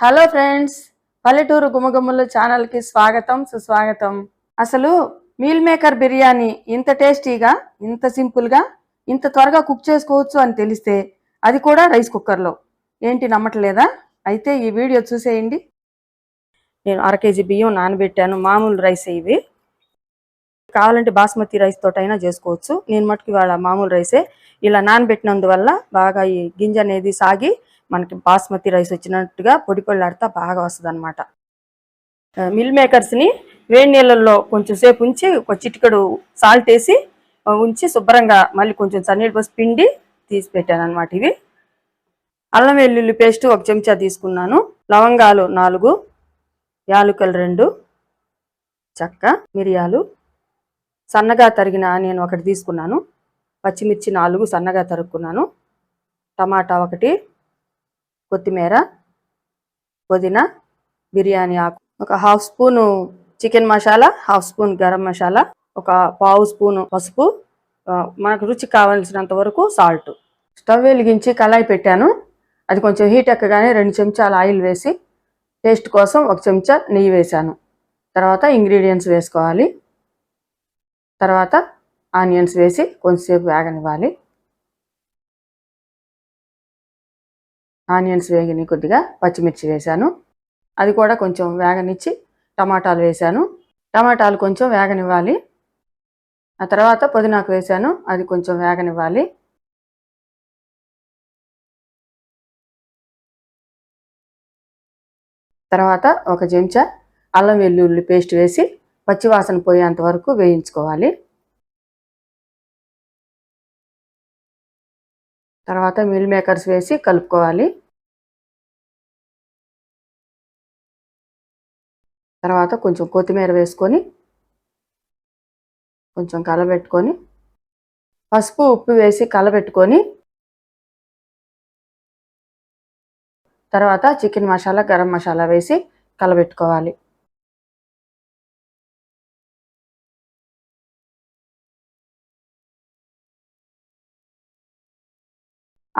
Hello friends పల్లెటూరు గుమగుమ్మలు ఛానల్కి స్వాగతం సుస్వాగతం. అసలు మీల్ మేకర్ బిర్యానీ ఇంత టేస్టీగా ఇంత సింపుల్గా ఇంత త్వరగా కుక్ చేసుకోవచ్చు అని తెలిస్తే అది కూడా రైస్ కుక్కర్లో. ఏంటి నమ్మట్లేదా? అయితే ఈ వీడియో చూసేయండి. నేను అర కేజీ బియ్యం నానబెట్టాను మామూలు రైస్ ఇవి. కావాలంటే బాస్మతి రైస్ తోటైనా చేసుకోవచ్చు. నేను మటుకు ఇవాళ మామూలు రైసే. ఇలా నానబెట్టినందువల్ల బాగా ఈ గింజ అనేది సాగి మనకి బాస్మతి రైస్ వచ్చినట్టుగా పొడి పొళ్ళాడుతా బాగా వస్తుంది అనమాట మిల్ మేకర్స్ని వేడి నీళ్ళల్లో కొంచెం సేపు ఉంచి ఒక చిటికడు సాల్ట్ వేసి ఉంచి శుభ్రంగా మళ్ళీ కొంచెం చన్నీళ్ళు పోసి పిండి తీసి పెట్టాను అనమాట ఇవి. అల్లం వెల్లుల్లి పేస్ట్ ఒక చెంచా తీసుకున్నాను. లవంగాలు నాలుగు యాలుకలు రెండు చెక్క మిరియాలు సన్నగా తరిగిన నేను ఒకటి తీసుకున్నాను. పచ్చిమిర్చి నాలుగు సన్నగా తరుక్కున్నాను. టమాటా ఒకటి కొత్తిమీర పుదీనా బిర్యానీ ఆకు ఒక half spoon chicken masala half spoon garam masala ఒక పావు స్పూను పసుపు మనకు రుచి కావలసినంత వరకు సాల్ట్. స్టవ్ వెలిగించి కళాయి పెట్టాను. అది కొంచెం హీట్ ఎక్కగానే రెండు చెంచాల ఆయిల్ వేసి టేస్ట్ కోసం ఒక చెంచా నెయ్యి వేశాను. తర్వాత ఇంగ్రీడియంట్స్ వేసుకోవాలి. తర్వాత ఆనియన్స్ వేసి కొంచెంసేపు వేగనివ్వాలి. ఆనియన్స్ వేగిని కొద్దిగా పచ్చిమిర్చి వేశాను. అది కూడా కొంచెం వేగనిచ్చి టమాటాలు వేశాను. టమాటాలు కొంచెం వేగనివ్వాలి. ఆ తర్వాత పుదీనాకు వేశాను. అది కొంచెం వేగనివ్వాలి. తర్వాత ఒక చెంచా అల్లం వెల్లుల్లి పేస్ట్ వేసి పచ్చివాసన పోయేంత వరకు వేయించుకోవాలి. తర్వాత మిల్ మేకర్స్ వేసి కలుపుకోవాలి. తర్వాత కొంచెం కొత్తిమీర వేసుకొని కొంచెం కలబెట్టుకొని పసుపు ఉప్పు వేసి కలబెట్టుకొని తర్వాత చికెన్ మసాలా గరం మసాలా వేసి కలబెట్టుకోవాలి.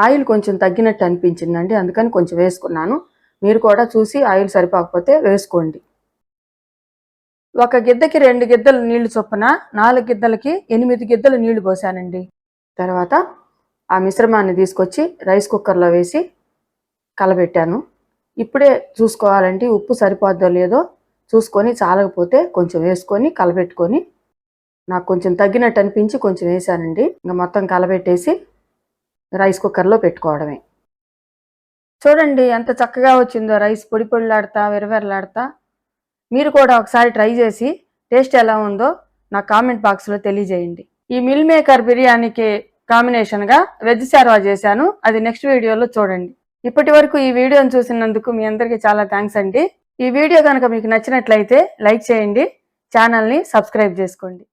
ఆయిల్ కొంచెం తగ్గినట్టు అనిపించిందండి అందుకని కొంచెం వేసుకున్నాను. మీరు కూడా చూసి ఆయిల్ సరిపోకపోతే వేసుకోండి. ఒక గిద్దకి రెండు గిద్దలు నీళ్ళు చొప్పున నాలుగు గిద్దలకి ఎనిమిది గిద్దలు నీళ్ళు పోసానండి. తర్వాత ఆ మిశ్రమాన్ని తీసుకొచ్చి రైస్ కుక్కర్లో వేసి కలబెట్టాను. ఇప్పుడే చూసుకోవాలంటే ఉప్పు సరిపోద్దో లేదో చూసుకొని చాలకపోతే కొంచెం వేసుకొని కలబెట్టుకొని నాకు కొంచెం తగ్గినట్టు అనిపించి కొంచెం వేసానండి. ఇంకా మొత్తం కలబెట్టేసి రైస్ కుక్కర్లో పెట్టుకోవడమే. చూడండి ఎంత చక్కగా వచ్చిందో రైస్ పొడి పొడిలాడతా విరవెరలాడతా. మీరు కూడా ఒకసారి ట్రై చేసి టేస్ట్ ఎలా ఉందో నా కామెంట్ బాక్స్లో తెలియజేయండి. ఈ మిల్ మేకర్ బిర్యానీకి కాంబినేషన్గా వెజ్ సర్వా చేశాను. అది నెక్స్ట్ వీడియోలో చూడండి. ఇప్పటి వరకు ఈ వీడియోను చూసినందుకు మీ అందరికీ చాలా థ్యాంక్స్ అండి. ఈ వీడియో కనుక మీకు నచ్చినట్లయితే లైక్ చేయండి ఛానల్ని సబ్స్క్రైబ్ చేసుకోండి.